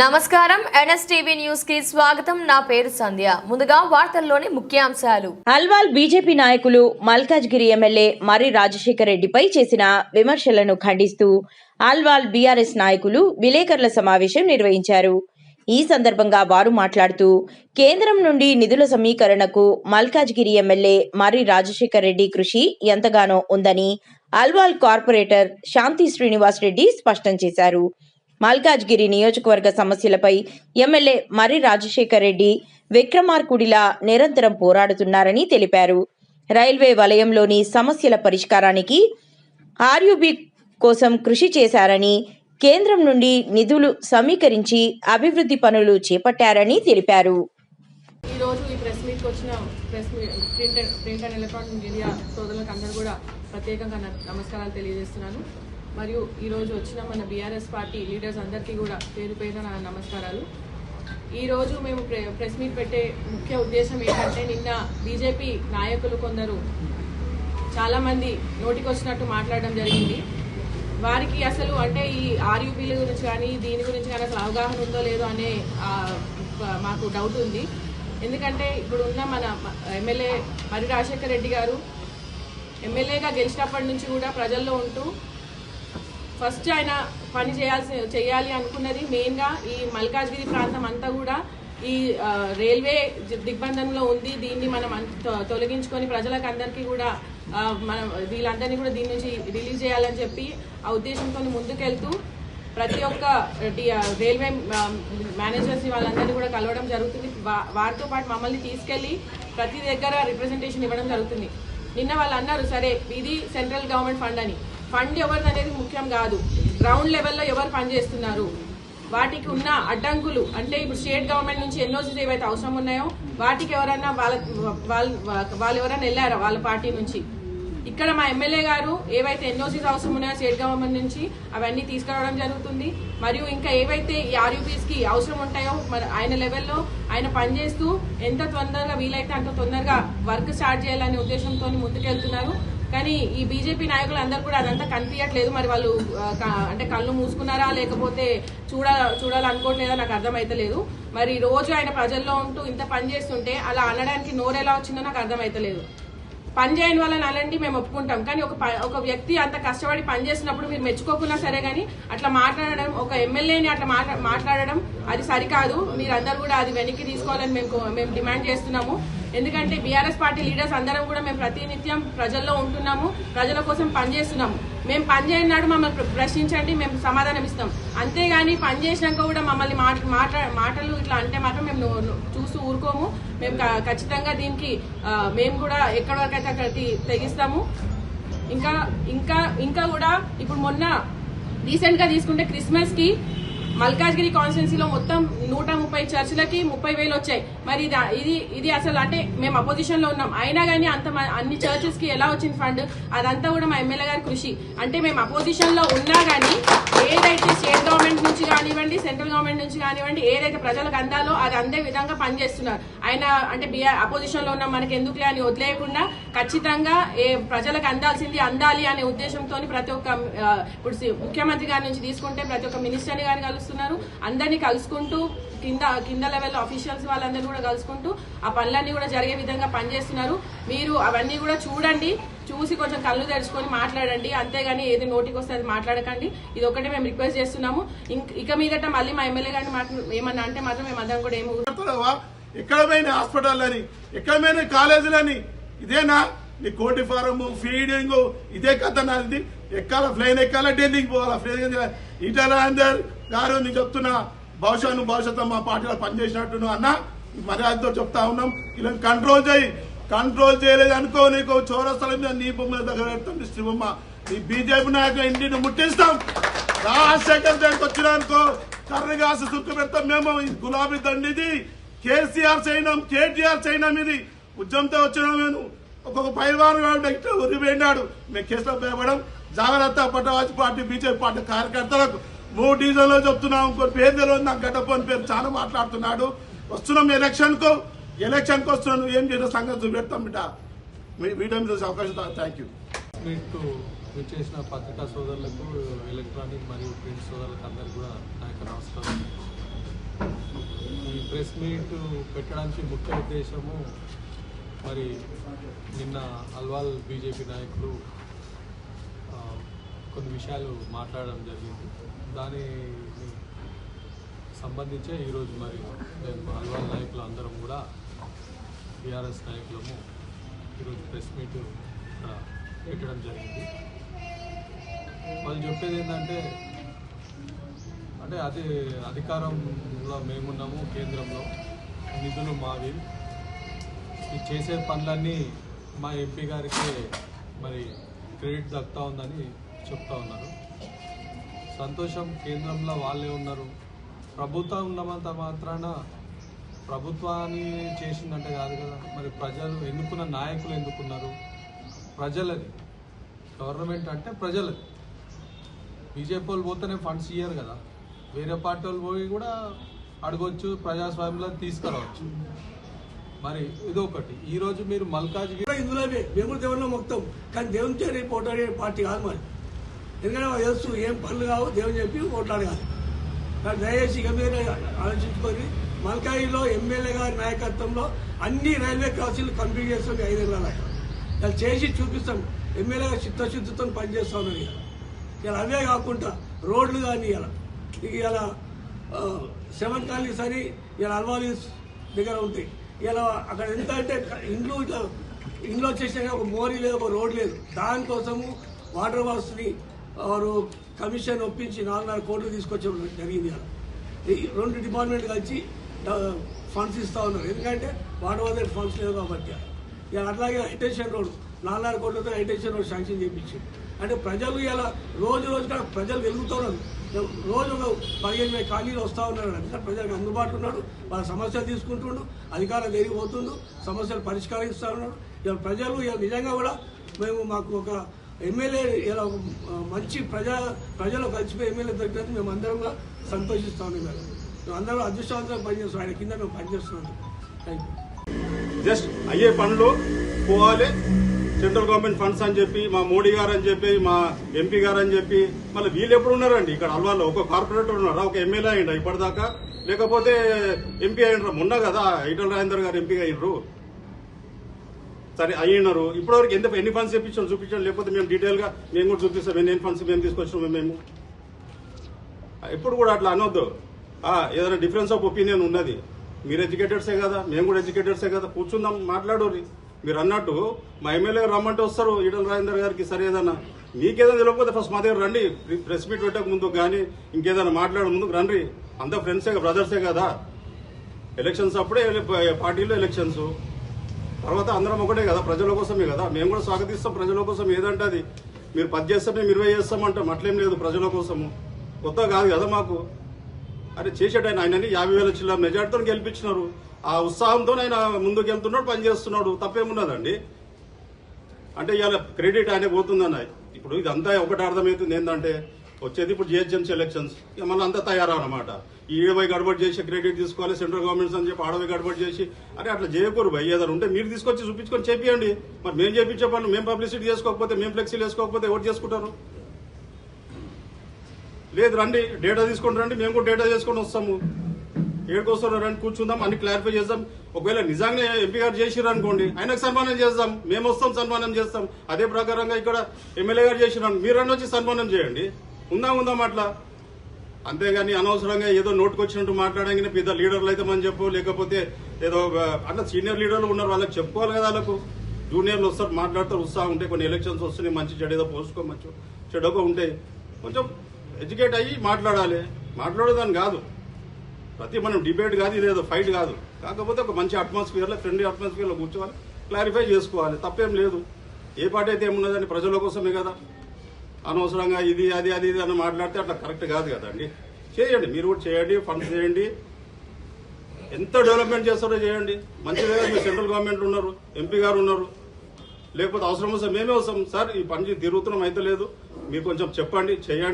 నమస్కారం. ఎన్ఎస్టీవీ న్యూస్కి స్వాగతం. నా పేరు సంధ్య. ముందుగా వార్తల్లోని ముఖ్యాంశాలు. అల్వాల్ బీజేపీ నాయకులు మల్కాజ్గిరి ఎమ్మెల్యే మరి రాజశేఖర్ రెడ్డిపై చేసిన విమర్శలను ఖండిస్తూ అల్వాల్ బీఆర్ఎస్ నాయకులు విలేకరుల సమావేశం నిర్వహించారు. ఈ సందర్భంగా వారు మాట్లాడుతూ కేంద్రం నుండి నిధుల సమీకరణకు మల్కాజ్గిరి ఎమ్మెల్యే మర్రి రాజశేఖర్ రెడ్డి కృషి ఎంతగానో ఉందని అల్వాల్ కార్పొరేటర్ శాంతి శ్రీనివాస్ రెడ్డి స్పష్టం చేశారు. మల్కాజ్గిరి నియోజకవర్గ సమస్యలపై ఎమ్మెల్యే మర్రి రాజశేఖర్ రెడ్డి విక్రమార్కుడిలా నిరంతరం పోరాడుతున్నారని తెలిపారు. రైల్వే వలయంలోని సమస్యల పరిష్కారానికి ఆర్యుబి కోసం కృషి చేశారని కేంద్రం నుండి నిధులు సమీకరించి అభివృద్ధి పనులు చేపట్టారని తెలిపారు. ఈ ఈ ప్రెస్ మీట్కి వచ్చిన press print print and electronic media సోదరులకు అందరూ కూడా ప్రత్యేకంగా నమస్కారాలు తెలియజేస్తున్నాను. మరియు ఈరోజు వచ్చిన మన బీఆర్ఎస్ పార్టీ లీడర్స్ అందరికీ కూడా పేరు పేరున నా నమస్కారాలు. ఈరోజు మేము ప్రె- ప్రెస్ మీట్ పెట్టే ముఖ్య ఉద్దేశం ఏంటంటే నిన్న బీజేపీ నాయకులు కొందరు చాలామంది నోటికొచ్చినట్టు మాట్లాడడం జరిగింది. వారికి అసలు అంటే ఈ ఆర్యూపీల గురించి కానీ దీని గురించి కానీ అసలు అవగాహన ఉందో లేదో అనే మాకు డౌట్ ఉంది. ఎందుకంటే ఇప్పుడు ఉన్న మన ఎమ్మెల్యే మరి రాజశేఖర రెడ్డి గారు ఎమ్మెల్యేగా గెలిచినప్పటి నుంచి కూడా ప్రజల్లో ఉంటూ ఫస్ట్ ఆయన పని చేయాల్సి చేయాలి అనుకున్నది మెయిన్గా ఈ మల్కాజ్గిరి ప్రాంతం అంతా కూడా ఈ రైల్వే జ- దిగ్బంధంలో ఉంది. దీన్ని మనం తొలగించుకొని ప్రజలకు అందరికీ కూడా మనం వీళ్ళందరినీ కూడా దీని నుంచి రిలీజ్ చేయాలని చెప్పి ఆ ఉద్దేశంతో ముందుకెళ్తూ ప్రతి ఒక్క రైల్వే మేనేజర్స్ వాళ్ళందరినీ కూడా కలవడం జరుగుతుంది. వారితో పాటు మమ్మల్ని తీసుకెళ్ళి ప్రతి దగ్గర రిప్రజెంటేషన్ ఇవ్వడం జరుగుతుంది. నిన్న వాళ్ళు అన్నారు సరే ఇది సెంట్రల్ గవర్నమెంట్ ఫండ్ అని. ఫండ్ ఎవరిది అనేది ముఖ్యం కాదు. గ్రౌండ్ లెవెల్లో ఎవరు పనిచేస్తున్నారు? వాటికి ఉన్న అడ్డంకులు అంటే ఇప్పుడు స్టేట్ గవర్నమెంట్ నుంచి ఎన్ఓసీస్ ఏవైతే అవసరం ఉన్నాయో వాటికి ఎవరైనా వాళ్ళ వాళ్ళ వాళ్ళు ఎవరైనా వెళ్ళారా వాళ్ళ పార్టీ నుంచి? ఇక్కడ మా ఎమ్మెల్యే గారు ఏవైతే ఎన్ఓసీస్ అవసరం ఉన్నాయో స్టేట్ గవర్నమెంట్ నుంచి అవన్నీ తీసుకురావడం జరుగుతుంది. మరియు ఇంకా ఏవైతే ఈ అవసరం ఉంటాయో మరి ఆయన లెవెల్లో ఆయన పనిచేస్తూ ఎంత తొందరగా వీలైతే అంత తొందరగా వర్క్ స్టార్ట్ చేయాలనే ఉద్దేశంతో ముందుకెళ్తున్నారు. కానీ ఈ బీజేపీ నాయకులు అందరు కూడా అదంతా కనిపించట్లేదు. మరి వాళ్ళు అంటే కళ్ళు మూసుకున్నారా లేకపోతే చూడ చూడాలనుకోవట్లేదా నాకు అర్థమైతలేదు. మరి రోజు ఆయన ప్రజల్లో ఉంటూ ఇంత పని చేస్తుంటే అలా అనడానికి నోరు ఎలా వచ్చిందో నాకు అర్థమైతలేదు. పని చేయని వాళ్ళని అలాంటి మేము ఒప్పుకుంటాం. కానీ ఒక ప- ఒక వ్యక్తి అంత కష్టపడి పని చేసినప్పుడు మీరు మెచ్చుకోకున్నా సరే కానీ అట్లా మాట్లాడడం ఒక ఎమ్మెల్యేని అట్లా మాట్లా- మాట్లాడడం అది సరికాదు. మీరందరూ కూడా అది వెనక్కి తీసుకోవాలని మేము మేము డిమాండ్ చేస్తున్నాము. ఎందుకంటే బీఆర్ఎస్ పార్టీ లీడర్స్ అందరం కూడా మేము ప్రతినిత్యం ప్రజల్లో ఉంటున్నాము ప్రజల కోసం పనిచేస్తున్నాము. మేము పనిచేయని నాడు మమ్మల్ని ప్ర- ప్రశ్నించండి మేము సమాధానం ఇస్తాం. అంతేగాని పనిచేసినాక కూడా మమ్మల్ని మాట మాటలు ఇట్లా అంటే మాత్రం మేము చూస్తూ ఊరుకోము. మేము క- ఖచ్చితంగా దీనికి మేము కూడా ఎక్కడి వరకైతే అక్కడ తెగిస్తాము. ఇంకా ఇంకా ఇంకా కూడా ఇప్పుడు మొన్న రీసెంట్గా తీసుకుంటే క్రిస్మస్కి మల్కాజ్గిరి కాన్స్టిట్యున్సీలో మొత్తం నూట ముప్పై చర్చిలకి ముప్పై వేలు వచ్చాయి. మరి ఇది ఇది ఇది అసలు అంటే మేము అపోజిషన్లో ఉన్నాం. అయినా కానీ అంత అన్ని చర్చెస్కి ఎలా వచ్చింది ఫండ్ అదంతా కూడా మా ఎమ్మెల్యే గారి కృషి. అంటే మేము అపోజిషన్లో ఉన్నా కానీ ఏదైతే స్టేట్ గవర్నమెంట్ నుంచి కానివ్వండి సెంట్రల్ గవర్నమెంట్ నుంచి కానివ్వండి ఏదైతే ప్రజలకు అందాలో అది అందే విధంగా పనిచేస్తున్నారు. ఆయన అంటే బిఆర్ అపోజిషన్లో ఉన్న మనకి ఎందుకులే అని వదిలేయకుండా ఖచ్చితంగా ఏ ప్రజలకు అందాల్సింది అందాలి అనే ఉద్దేశంతో ప్రతి ఒక్క ఇప్పుడు ముఖ్యమంత్రి గారి నుంచి తీసుకుంటే ప్రతి ఒక్క మినిస్టర్ని గారిని కలుస్తున్నారు. అందరినీ కలుసుకుంటూ కింద కింద లెవెల్ ఆఫీషియల్స్ వాళ్ళందరూ కూడా కలుసుకుంటూ ఆ పనులన్నీ కూడా జరిగే విధంగా పనిచేస్తున్నారు. మీరు అవన్నీ కూడా చూడండి. చూసి కొంచెం కళ్ళు తెరుచుకొని మాట్లాడండి. అంతేగాని ఏది నోటికి వస్తే అది మాట్లాడకండి. ఇది ఒకటే మేము రిక్వెస్ట్ చేస్తున్నాము. ఇంక- ఇక మీదట మళ్ళీ మా ఎమ్మెల్యే గారిని మాట్లా- ఏమన్నా అంటే మాత్రం మేము అందరం కూడా ఏమి ఎక్కడ పోయిన హాస్పిటల్ అని ఎక్కడ పోయిన కాలేజీలని ఇదేనా? నీ కోటి ఫారము ఫీడింగ్ ఇదే కథ నాది. ఎక్కాల ఫ్లైన్ ఎక్కాల ఢిల్లీకి పోవాలా? ఫ్లైన్ ఇటలా అందరు గారు నేను చెప్తున్నా బహుశా నువ్వు భవిష్యత్తు మా పార్టీలో పనిచేసినట్టు నువ్వు అన్న మర్యాదతో చెప్తా ఉన్నాం. ఇలా కంట్రోల్ చేయి. కంట్రోల్ చేయలేదు అనుకో నీకు చౌరస్తల మీద నీ బొమ్మల దగ్గర పెడతాం శివమ్మ నీ బీజేపీ నాయకులు ఇంటిని ముట్టిస్తాం. రాజశేఖర్ దగ్గరికి వచ్చినా అనుకో కర్రగాసి సుక్కు పెడతాం మేము గులాబీ దండిది. కేసీఆర్ చేయడం కేటీఆర్ చేయడం ఇది. ఉద్యమంతో వచ్చినాం మేము. ఒక్కొక్క పైవారు ఇట్లా ఉరిపోయినాడు. మేము కేసులో భయపడం. జాగ్రత్త పట్టవాచి పార్టీ బీజేపీ పార్టీ కార్యకర్తలకు మూడు డివిజన్లో చెప్తున్నాం. ఇంకోటి పేరు తెలియదు. నాకు గడ్డపోని పేరు చాలా మాట్లాడుతున్నాడు. వస్తున్నాం ఎలక్షన్కు ఎలక్షన్కు వస్తున్నాం ఏం చేసిన సంగతి చూపెడతాం బిడ్డ. మీ- వీడియో మీద చూసే అవకాశం థ్యాంక్ యూ చేసిన పత్రికా సోదరులకు ఎలక్ట్రానిక్ మరియు ప్రింట్ సోదరులకు అందరికీ కూడా నా యొక్క నమస్కారం. ఈ ప్రెస్ మీట్ పెట్టడానికి ముఖ్య ఉద్దేశము మరి నిన్న అల్వాల్ బీజేపీ నాయకులు కొన్ని విషయాలు మాట్లాడడం జరిగింది. దాని సంబంధించే ఈరోజు మరి మేము అల్వాల్ నాయకులు అందరం కూడా బీఆర్ఎస్ నాయకులము ఈరోజు ప్రెస్ మీట్ పెట్టడం జరిగింది. వాళ్ళు చెప్పేది ఏంటంటే అంటే అది అధికారంలో మేమున్నాము కేంద్రంలో. నిధులు మావి. ఈ చేసే పనులన్నీ మా ఎంపీ గారికి మరి క్రెడిట్ దక్కుతా ఉందని చెప్తా ఉన్నారు. సంతోషం కేంద్రంలో వాళ్ళే ఉన్నారు. ప్రభుత్వం ఉన్నంత మాత్రాన ప్రభుత్వాన్ని చేసిందంటే కాదు కదా. మరి ప్రజలు ఎన్నుకున్న నాయకులు ఎందుకున్నారు? ప్రజలది. గవర్నమెంట్ అంటే ప్రజలది. బీజేపీ వాళ్ళు పోతేనే ఫండ్స్ ఇయ్యరు కదా. వేరే పార్టీ వాళ్ళు పోయి కూడా అడగొచ్చు ప్రజాస్వామ్యంలో తీసుకురావచ్చు. మరి ఇదొకటి. ఈరోజు మీరు మల్కాజ్గిరి కూడా మేము కూడా దేవుళ్ళ మొత్తం కానీ దేవుని చేరి పోటాడే పార్టీ కాదు మరి. ఎందుకంటే తెలుసు ఏం పనులు కావు దేవుని చెప్పి పోట్లాడగాలి కానీ దయచేసి ఇక మీద ఆలోచించుకొని మల్కాయిలో ఎమ్మెల్యే గారి నాయకత్వంలో అన్ని రైల్వే క్రాసింగ్లు కంప్లీట్ చేస్తాం ఐదేళ్ళ ఇలా చేసి చూపిస్తాం. ఎమ్మెల్యే గారు చిత్తశుద్ధితో పనిచేస్తా ఉన్నారు ఇక. అవే కాకుండా రోడ్లు కానీ ఇలా ఇక ఇలా సెవెన్ కాలనీస్ అని ఇలా అల్వాలీస్ దగ్గర ఉంటాయి. ఇలా అక్కడ ఎంత అంటే ఇండ్లు ఇట్లా ఇండ్లు వచ్చేసిన ఒక మోరీ లేదు ఒక రోడ్ లేదు. దానికోసము వాటర్ వాస్ని వారు కమిషన్ ఒప్పించి నాలుగున్నర కోట్లు తీసుకొచ్చడం జరిగింది అలా ఈ రెండు డిపార్ట్మెంట్ కలిసి ఫండ్స్ ఇస్తూ ఉన్నారు. ఎందుకంటే వాటర్ వాస్ ఫండ్స్ లేవు కాబట్టి. ఇక అట్లాగే హైటెన్షన్ రోడ్ నాలుగున్నర కోట్లతో హైటెన్షన్ రోడ్ శాంక్షన్ చేయించింది అంటే ప్రజలు ఇలా రోజు రోజు కూడా ప్రజలు వెలుగుతున్నారు. రోజు ఒక పదిహేను వేల ఖాళీలు వస్తూ ఉన్నారు. అంటే ప్రజలకు అందుబాటులో ఉన్నాడు వాళ్ళ సమస్యలు తీసుకుంటుండు అధికారం పెరిగిపోతుండు సమస్యలు పరిష్కరిస్తూ ఉన్నాడు ఇలా ప్రజలు ఇలా నిజంగా కూడా మేము మాకు ఒక ఎమ్మెల్యే ఇలా ఒక మంచి ప్రజా ప్రజలు కలిసిపోయి ఎమ్మెల్యే దొరికినందుకు మేము అందరం కూడా సంతోషిస్తూ ఉన్నాం మేడం. మేము అందరం అదృష్టవంతంగా పనిచేస్తాం ఆయన కింద మేము పనిచేస్తున్నాం. థ్యాంక్ యూ జస్ట్ అయ్యే పనులు పోవాలి. సెంట్రల్ గవర్నమెంట్ ఫండ్స్ అని చెప్పి మా మోడీ గారు అని చెప్పి మా ఎంపీ గారు అని చెప్పి మళ్ళీ వీళ్ళు ఎప్పుడు ఉన్నారండి? ఇక్కడ అల్వాలో ఒక కార్పొరేటర్ ఉన్నారా ఒక ఎమ్మెల్యే అయ్యిండ్రా ఇప్పటిదాకా? లేకపోతే ఎంపీ అయినరా మొన్న కదా ఈటల రాజేందర్ గారు ఎంపీ అయినరు సరే అయ్యినారు ఇప్పటివరకు ఎంత ఎన్ని ఫండ్స్ చెప్పించాం చూపించాం? లేకపోతే మేము డీటెయిల్గా మేము కూడా చూపిస్తాం. ఎన్ని ఫండ్స్ మేము తీసుకొచ్చాము మేము? ఎప్పుడు కూడా అట్లా అనొద్దు. ఏదైనా డిఫరెన్స్ ఆఫ్ ఒపీనియన్ ఉన్నది. మీరు ఎడ్యుకేటెడ్సే కదా మేము కూడా ఎడ్యుకేటెడ్సే కదా. కూర్చుందాం మాట్లాడోరి. మీరు అన్నట్టు మా ఎమ్మెల్యే రమ్మంటే వస్తారు ఈటల రాజేందర్ గారికి సరేదన్నా మీకేదైనా తెలియకపోతే ఫస్ట్ మా దగ్గర రండి ప్రెస్ మీట్ పెట్టక ముందు కానీ ఇంకేదైనా మాట్లాడే ముందుకు రండి. అంతా ఫ్రెండ్సే బ్రదర్సే కదా. ఎలక్షన్స్ అప్పుడే పార్టీలో ఎలక్షన్స్ తర్వాత అందరం ఒకటే కదా ప్రజల కోసమే కదా. మేము కూడా స్వాగతిస్తాం ప్రజల కోసం ఏదంటే అది. మీరు పది చేస్తే మేము ఇరవై చేస్తామంటాం అట్లేం లేదు ప్రజల కోసము. కొత్త కాదు కదా మాకు. అరే చేసేటైనా ఆయనని యాభై వేల చిల్లర మెజార్టీతో గెలిపించినారు. ఆ ఉత్సాహంతో ఆయన ముందుకు వెళ్తున్నాడు పని చేస్తున్నాడు తప్పేమున్నదండి అంటే ఇవాళ క్రెడిట్ ఆయన పోతుందన్న ఇప్పుడు ఇదంతా ఒకటి అర్థమవుతుంది ఏంటంటే వచ్చేది ఇప్పుడు జిహెచ్ఎంసీ ఎలక్షన్స్ ఇక మళ్ళీ అంతా తయారన్నమాట. ఈడవై గడబడి చేసి క్రెడిట్ తీసుకోవాలి సెంట్రల్ గవర్నమెంట్స్ అని చెప్పి ఆడవై గడబడి చేసి అరే అట్లా చేయకూరు భయ్ ఏదైనా ఉంటే మీరు తీసుకొచ్చి చూపించుకొని చేపియండి. మరి మేము చేపించే పనులు మేము పబ్లిసిటీ చేసుకోకపోతే మేము ఫ్లెక్సీలు వేసుకోకపోతే ఎవరు చేసుకుంటారు? లేదు రండి డేటా తీసుకొని రండి మేము కూడా డేటా చేసుకొని వస్తాము. ఏడుకొస్తారో రండి కూర్చుందాం అన్ని క్లారిఫై చేద్దాం. ఒకవేళ నిజంగానే ఎంపీ గారు చేసిరు అనుకోండి ఆయనకు సన్మానం చేద్దాం మేము వస్తాం సన్మానం చేస్తాం. అదే ప్రకారంగా ఇక్కడ ఎమ్మెల్యే గారు చేసినారు మీరు రండి వచ్చి సన్మానం చేయండి. ఉందాం ఉందాం అట్లా అంతేగాని అనవసరంగా ఏదో నోటుకొచ్చినట్టు మాట్లాడగానే పెద్ద లీడర్లు అయితే మనం చెప్పు లేకపోతే ఏదో అట్లా సీనియర్ లీడర్లు ఉన్నారు వాళ్ళకి చెప్పుకోవాలి కదా వాళ్ళకు. జూనియర్లు వస్తారు మాట్లాడతారు ఉత్సాహం ఉంటే కొన్ని ఎలక్షన్స్ వస్తున్నాయి మంచి చెడు ఏదో పోసుకోవచ్చు చెడొక ఉంటాయి. కొంచెం ఎడ్యుకేట్ అయ్యి మాట్లాడాలి. మాట్లాడేదాన్ని కాదు. ప్రతి మనం డిబేట్ కాదు ఇదేదో ఫైట్ కాదు. కాకపోతే ఒక మంచి అట్మాస్ఫియర్లో ఫ్రెండ్లీ అట్మాస్ఫియర్లో కూర్చోవాలి క్లారిఫై చేసుకోవాలి తప్పేం లేదు. ఏ పార్టీ అయితే ఏమున్నదని ప్రజల కోసమే కదా. అనవసరంగా ఇది అది అది ఇది అని మాట్లాడితే అట్లా కరెక్ట్ కాదు కదండి చేయండి మీరు కూడా చేయండి ఫండ్స్ చేయండి. ఎంత డెవలప్మెంట్ చేస్తారో చేయండి. మంచిదే మీరు సెంట్రల్ గవర్నమెంట్ ఉన్నారు ఎంపీ గారు ఉన్నారు. లేకపోతే అవసరం వస్తే మేమే వస్తాం. సార్ ఈ పని తిరుగుతున్నాం అయితే లేదు. మీరు కొంచెం చెప్పండి చేయండి.